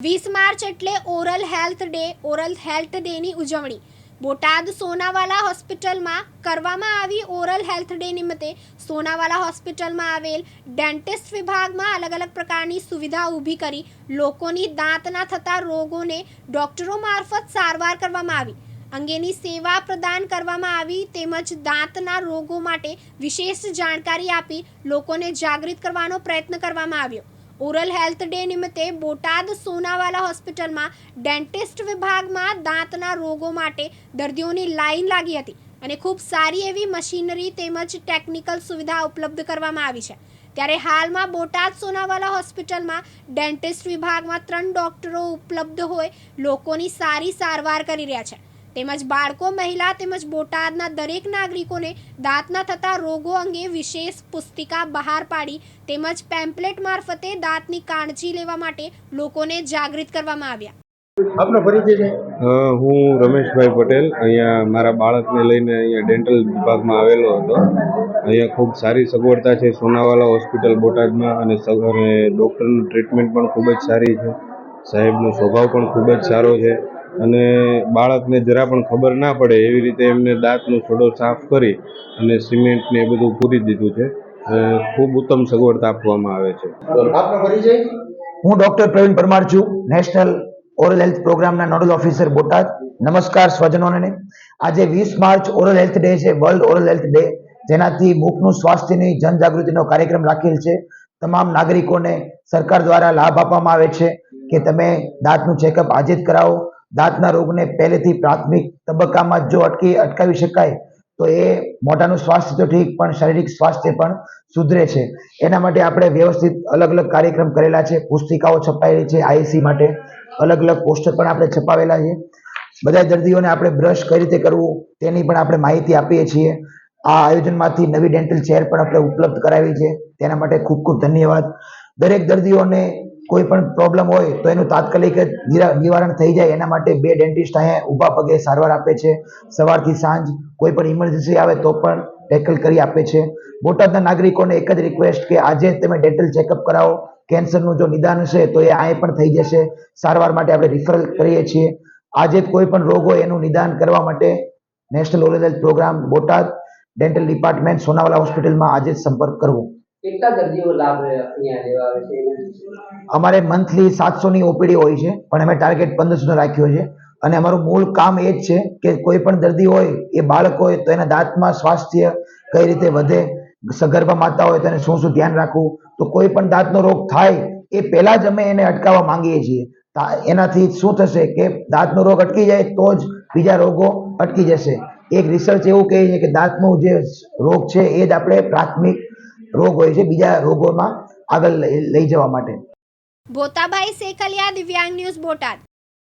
વીસ માર્ચ એટલે oral health day, oral health ડેની ઉજવણી. બોટાદ સોનાવાલા હોસ્પિટલમાં કરવામાં આવી ઓરલ હેલ્થ ડે નિમિત્તે સોનાવાલા હોસ્પિટલમાં આવેલ ડેન્ટિસ્ટ વિભાગમાં અલગ અલગ પ્રકારની સુવિધા ઊભી કરી લોકોની દાંતના થતા રોગોને ડોક્ટરો મારફત સારવાર કરવામાં આવી. અંગેની સેવા પ્રદાન કરવામાં આવી તેમજ દાંતના રોગો માટે વિશેષ જાણકારી આપી લોકોને જાગૃત કરવાનો પ્રયત્ન કરવામાં આવ્યો. ઓરલ હેલ્થ ડે નિમિત્તે બોટાદ સોનાવાલા હોસ્પિટલમાં ડેન્ટિસ્ટ વિભાગમાં દાંતના રોગો માટે દર્દીઓની લાઈન લાગી હતી અને ખૂબ સારી એવી મશીનરી તેમજ ટેકનિકલ સુવિધા ઉપલબ્ધ કરવામાં આવી છે. ત્યારે હાલમાં બોટાદ સોનાવાલા હોસ્પિટલમાં ડેન્ટિસ્ટ વિભાગમાં ત્રણ ડોક્ટરો ઉપલબ્ધ હોય, લોકોની સારી સારવાર કરી રહ્યા છે. તેમજ બાળકો મહિલા તેમજ બોટાદના દરેક નાગરિકોને દાંતના થતા રોગો અંગે વિશેષ પુસ્તિકા બહાર પાડી તેમજ પેમ્પલેટ મારફતે દાંતની કાળજી લેવા માટે લોકોને જાગૃત કરવામાં આવ્યા. આપનો પરિચય છે? હું રમેશભાઈ પટેલ. અહીંયા મારા બાળકને લઈને અહીંયા ડેન્ટલ વિભાગમાં આવેલો હતો. અહીંયા ખૂબ સારી સગવડતા છે. સોનાવાલા હોસ્પિટલ બોટાદમાં અને ડૉક્ટરનું ટ્રીટમેન્ટ પણ ખૂબ જ સારી છે. સાહેબનો સ્વભાવ પણ ખૂબ જ સારો છે. અને બાળકને જરા પણ ખબર ના પડે એવી રીતે એમને દાંતનો છોડો સાફ કરી અને સિમેન્ટ ને એ બધું પૂરી દીધું છે. ખૂબ ઉત્તમ સગવડતા આપવામાં આવે છે. આપનો પરિચય? હું ડોક્ટર પ્રવીણ પરમાર છું નેશનલ ઓરલ હેલ્થ પ્રોગ્રામના નોડલ ઓફિસર બોટાદ. નમસ્કાર સ્વજનોને. આજે વીસ માર્ચ ઓરલ હેલ્થ ડે છે વર્લ્ડ ઓરલ હેલ્થ ડે. જેનાથી મુખનું સ્વાસ્થ્યની જનજાગૃતિનો કાર્યક્રમ રાખેલ છે. તમામ નાગરિકોને સરકાર દ્વારા લાભ આપવામાં આવે છે કે તમે દાંતનું ચેકઅપ આજે જ કરાવો. દાંતના રોગને પહેલેથી પ્રાથમિક તબક્કામાં જો અટકી અટકાવી શકાય, તો એ મોઢાનું સ્વાસ્થ્ય તો ઠીક, પણ શારીરિક સ્વાસ્થ્ય પણ સુધરે છે. એના માટે આપણે વ્યવસ્થિત અલગ અલગ કાર્યક્રમ કરેલા છે. પુસ્તિકાઓ છપાયેલી છે આઈસી માટે. અલગ અલગ પોસ્ટર પણ આપણે છપાવેલા છે. બધા દર્દીઓને આપણે બ્રશ કઈ રીતે કરવું તેની પણ આપણે માહિતી આપીએ છીએ. આ આયોજનમાંથી નવી ડેન્ટલ ચેર પણ આપણે ઉપલબ્ધ કરાવી છે. તેના માટે ખૂબ ખૂબ ધન્યવાદ. દરેક દર્દીઓને કોઈ પણ પ્રોબ્લેમ હોય તો એનું તાત્કાલિક જ નિવારણ થઈ જાય. એના માટે બે ડેન્ટિસ્ટ અહીંયા ઊભા પગે સારવાર આપે છે. સવારથી સાંજ કોઈ પણ ઇમરજન્સી આવે તો પણ ટેકલ કરી આપે છે. બોટાદના નાગરિકોને એક જ રિક્વેસ્ટ કે આજે તમે ડેન્ટલ ચેકઅપ કરાવો. કેન્સરનું જો નિદાન હશે તો એ અહીં પણ થઈ જશે. સારવાર માટે આપણે રિફરલ કરીએ છીએ. આજે કોઈ પણ રોગ હોય એનું નિદાન કરવા માટે national oral program Botad dental department Sonawala હોસ્પિટલમાં આજે સંપર્ક કરવો. અમારે મંથલી સાતસોની ઓપીડી હોય છે, પણ અમે ટાર્ગેટ પંદરસો રાખ્યો છે. અને અમારું મૂળ કામ એ જ છે કે કોઈ પણ દર્દી હોય, એ બાળક હોય, તો એના દાંતમાં સ્વાસ્થ્ય કઈ રીતે વધે, સગર્ભા માતા હોય, તો એને શું શું ધ્યાન રાખવું? તો કોઈ પણ દાંતનો રોગ થાય, એ પહેલા જ અમે એને અટકાવવા માંગીએ છીએ. એનાથી શું થશે કે દાંતનો રોગ અટકી જાય, તો જ બીજા રોગો અટકી જશે. એક રિસર્ચ એવું કહે છે કે દાંતનું જે રોગ છે, એ જ આપણે પ્રાથમિક રોગ હોય છે બીજા રોગોમાં આગળ લઈ જવા માટે. ભોતાભાઈ સેખલિયા દિવ્યાંગ ન્યૂઝ બોટાદ.